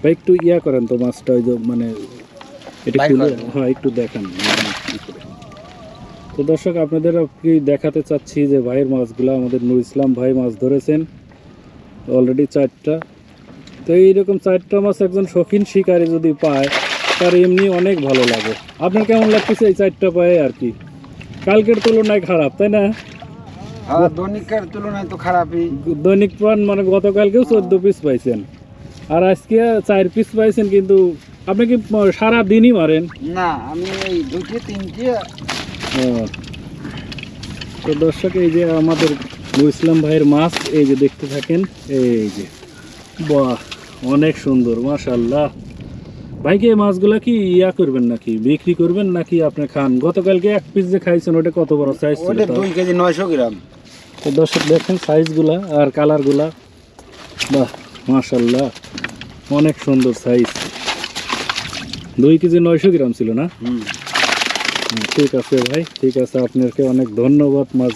ভাই একটু ইয়া করেন তো মাছটা ওই যে মানে এটা করেন। হ্যাঁ একটু দেখান। তো দর্শক আপনাদের কি দেখাতে চাচ্ছি যে ভাইয়ের মাছগুলো আমাদের নুর ইসলাম ভাই মাছ ধরেছেন অলরেডি চারটা। তো এইরকম চারটা মাছ একজন শৌখিন শিকারী যদি পায় তার এমনি অনেক ভালো লাগে। আপনার কেমন লাগতেছে এই চারটা পায়ে আর কি? কালকের তুলনায় খারাপ তাই না? হ্যাঁ দৈনিকের তুলনায় তো খারাপই। দৈনিক পান মানে গতকালকেও চোদ্দ পিস পাইছেন। আর আজকে চার পিস পাইছেন কিন্তু আপনি কি সারা দিনই মারেন? না আমি এই দুটি তিনটি। তো দর্শক এই যে আমাদের ইসলাম ভাইয়ের মাছ এই যে দেখতে থাকেন এই যে। বাহ অনেক সুন্দর মাশাল্লাহ ভাইকে এই মাছগুলা কি ইয়া করবেন নাকি বিক্রি করবেন নাকি আপনি খান? গতকালকে এক পিস যে খাইছেন ওটা কত বড় সাইজ ছিল দুই কেজি নয়শো গ্রাম। তো দর্শক দেখেন সাইজগুলা আর কালারগুলা বাহ মাশাল্লাহ অনেক সুন্দর সাইজ দুই কেজি নয়শো গ্রাম ছিল না? ঠিক আছে ভাই ঠিক আছে আপনাকে অনেক ধন্যবাদ মাছ